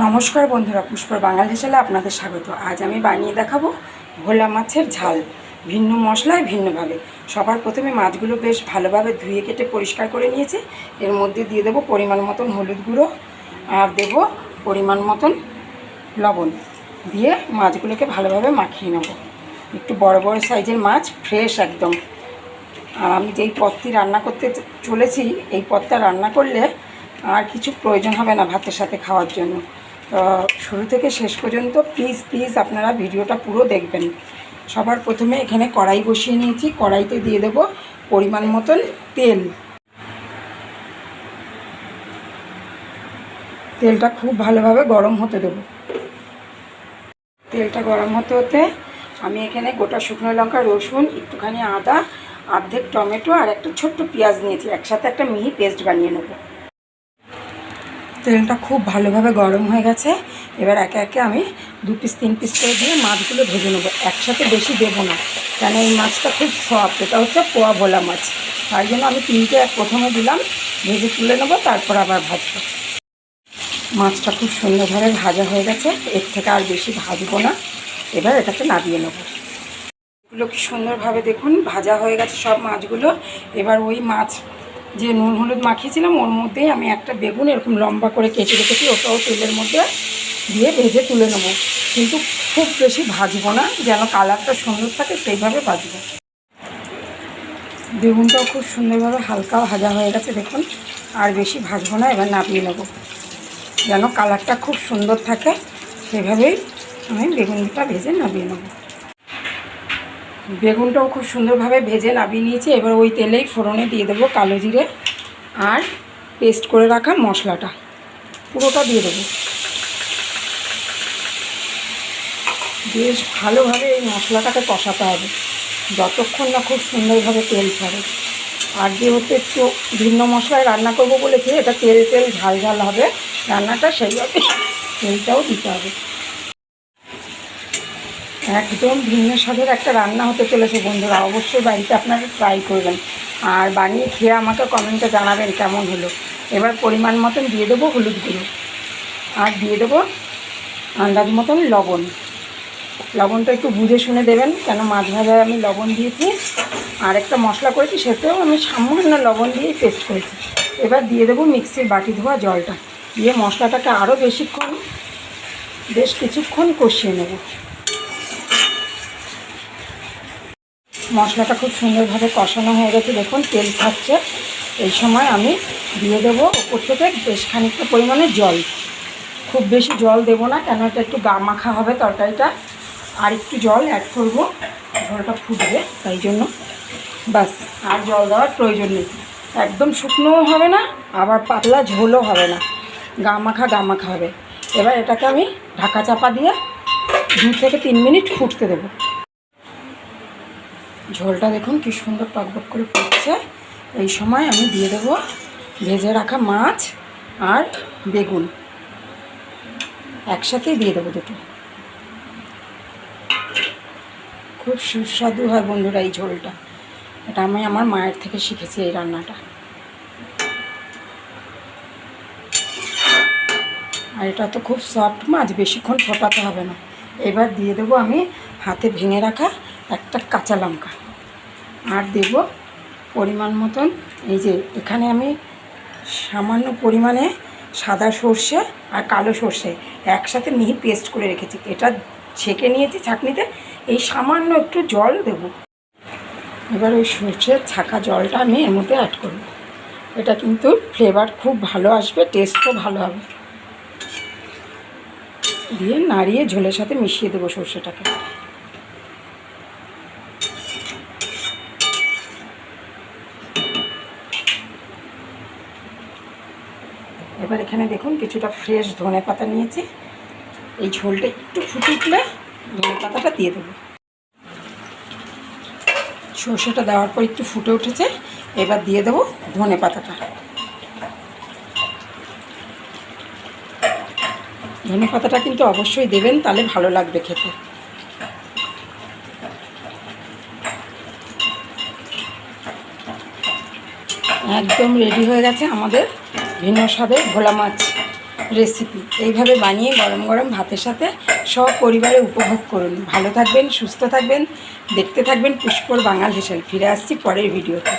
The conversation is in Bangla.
নমস্কার বন্ধুরা, পুষ্পর বাঙাল হেসেলে আপনাদের স্বাগত। আজ আমি বানিয়ে দেখাবো ভোলা মাছের ঝাল। ভিন্ন মশলায় ভিন্নভাবে। সবার প্রথমে মাছগুলো বেশ ভালোভাবে ধুয়ে কেটে পরিষ্কার করে নিয়েছি। এর মধ্যে দিয়ে দেবো পরিমাণ মতন হলুদ গুঁড়ো আর দেবো পরিমাণ মতন লবণ। দিয়ে মাছগুলোকে ভালোভাবে মাখিয়ে নেব। একটু বড় বড় সাইজের মাছ, ফ্রেশ একদম। আর আমি যেই পদটি রান্না করতে চলেছি, এই পদটা রান্না করলে আর কিছু প্রয়োজন হবে না ভাতের সাথে খাওয়ার জন্য। শুরু থেকে শেষ পর্যন্ত প্লিজ প্লিজ আপনারা ভিডিওটা পুরো দেখবেন। সবার প্রথমে এখানে কড়াই বসিয়ে নিয়েছি, কড়াইতে দিয়ে দেব পরিমাণ মতন তেল। তেলটা খুব ভালোভাবে গরম হতে দেবো। তেলটা গরম হতে হতে আমি এখানে গোটা শুকনো লঙ্কা, রসুন, একটুখানি আদা, অর্ধেক টমেটো আর একটা ছোট্ট পেঁয়াজ নিয়েছি। একসাথে একটা মিহি পেস্ট বানিয়ে নেব। তেলটা খুব ভালোভাবে গরম হয়ে গেছে। এবার একে একে আমি দু পিস তিন পিস করে দিয়ে মাছগুলো ভেজে নেব। একসাথে বেশি দেবো না, কেন এই মাছটা খুব সফট এটা হচ্ছে পোয়া ভোলা মাছ। তাই জন্য আমি তিনটে এক প্রথমে দিলাম, ভেজে তুলে নেব, তারপর আবার ভাজবো। মাছটা খুব সুন্দরভাবে ভাজা হয়ে গেছে, এর থেকে আর বেশি ভাজবো না। এবার এটাকে নামিয়ে নেব। এগুলো কি সুন্দরভাবে দেখুন, ভাজা হয়ে গেছে সব মাছগুলো। এবার ওই মাছ যে নুন হলুদ মাখিয়েছিলাম, ওর মধ্যেই আমি একটা বেগুন, এরকম লম্বা করে কেটে রেখেছি, ওটাও তেলের মধ্যে দিয়ে ভেজে তুলে নেব। কিন্তু খুব বেশি ভাজবো না, যেন কালারটা সুন্দর থাকে, সেইভাবে ভাজবো। বেগুনটাও খুব সুন্দরভাবে হালকা ভাজা হয়ে গেছে, দেখুন। আর বেশি ভাজবো না, এবার নামিয়ে নেব। যেন কালারটা খুব সুন্দর থাকে, সেভাবেই আমি বেগুনটা ভেজে নামিয়ে নেব। বেগুনটাও খুব সুন্দরভাবে ভেজে নামিয়ে নিয়েছি। এবার ওই তেলেই ফোড়নে দিয়ে দেবো কালো জিরে আর পেস্ট করে রাখা মশলাটা। পুরোটা দিয়ে দেবো। বেশ ভালোভাবে এই মশলাটাকে কষাতে হবে। যতক্ষণ না খুব সুন্দরভাবে তেল ছাড়ে আর যেহেতু একটু ভিন্ন মশলায় রান্না করব বলেছি, এটা তেল তেল ঝাল ঝাল হবে। রান্নাটা সেইভাবে তেলটাও দিতে হবে। একদম ভিন্ন স্বাদের একটা রান্না হতে চলেছে বন্ধুরা, অবশ্যই বাড়িতে আপনারা ট্রাই করবেন। আর বানিয়ে খেয়ে আমাকে কমেন্টে জানাবেন কেমন হলো। এবার পরিমাণ মতন দিয়ে দেবো হলুদ গুঁড়ো। আর দিয়ে দেবো আন্দাজ মতন লবণ। লবণটা একটু বুঝে শুনে দেবেন, কেন মাছ ভাজায় আমি লবণ দিয়েছি। আর একটা মশলা করেছি সেটাও আমি সামান্য লবণ দিয়েই পেস্ট করেছি। এবার দিয়ে দেবো মিক্সির বাটি ধোয়া জলটা। দিয়ে মশলাটাকে আরও বেশিক্ষণ, বেশ কিছুক্ষণ কষিয়ে নেব। মশলাটা খুব সুন্দরভাবে কষানো হয়ে গেছে। দেখুন, তেল ছাড়ছে। এই সময় আমি দিয়ে দেবো ওপর থেকে বেশ খানিকটা পরিমাণে জল। খুব বেশি জল দেবো না, কেন এটা একটু গা মাখা হবে তরকারিটা। আর একটু জল অ্যাড করব, ঝোলটা ফুটবে, তাই জন্য। বাস আর জল দেওয়ার প্রয়োজন নেই। একদম শুকনোও হবে না, আবার পাতলা ঝোলও হবে না। গা মাখা গা মাখা হবে। এবার এটাকে আমি ঢাকা চাপা দিয়ে দু থেকে তিন মিনিট ফুটতে দেবো। ঝোলটা দেখুন কি সুন্দর টকবক করে পড়ছে এই সময় আমি দিয়ে দেবো ভেজে রাখা মাছ আর বেগুন। একসাথেই দিয়ে দেবো দুটো। খুব সুস্বাদু হয় বন্ধুরা এই ঝোলটা। এটা আমি আমার মায়ের থেকে শিখেছি এই রান্নাটা। আর এটা তো খুব সফট মাছ, বেশিক্ষণ ফোটাতে হবে না। এবার দিয়ে দেবো আমি হাতে ভেঙে রাখা একটা কাঁচা লঙ্কা। আর দেব পরিমাণ মতন। এই যে এখানে আমি সামান্য পরিমাণে সাদা সর্ষে আর কালো সর্ষে একসাথে মিহি পেস্ট করে রেখেছি। এটা ছেঁকে নিয়েছি ছাঁকনিতে, এই সামান্য একটু জল দেব। এবার ওই সর্ষের ছাকা জলটা আমি এর মধ্যে অ্যাড করব। এটা কিন্তু ফ্লেভার খুব ভালো আসবে টেস্টও ভালো হবে। দিয়ে নাড়িয়ে ঝোলের সাথে মিশিয়ে দেবো সর্ষেটাকে। এবার এখানে দেখুন কিছুটা ফ্রেশ ধনে পাতা নিয়েছি। এই ঝোলটা একটু ফুটে উঠলে ধনে পাতাটা দিয়ে দেবো। সর্ষেটা দেওয়ার পর একটু ফুটে উঠেছে, এবার দিয়ে দেবো ধনে পাতাটা। ধনে পাতাটা কিন্তু অবশ্যই দেবেন, তাহলে ভালো লাগবে খেতে। একদম রেডি হয়ে গেছে আমাদের ভিন্ন স্বাদে ভোলা মাছ রেসিপি এইভাবে বানিয়ে গরম গরম ভাতের সাথে সব পরিবারে উপভোগ করুন। ভালো থাকবেন, সুস্থ থাকবেন, দেখতে থাকবেন পুষ্পর বাঙাল হিসেবে ফিরে আসছি পরের ভিডিওতে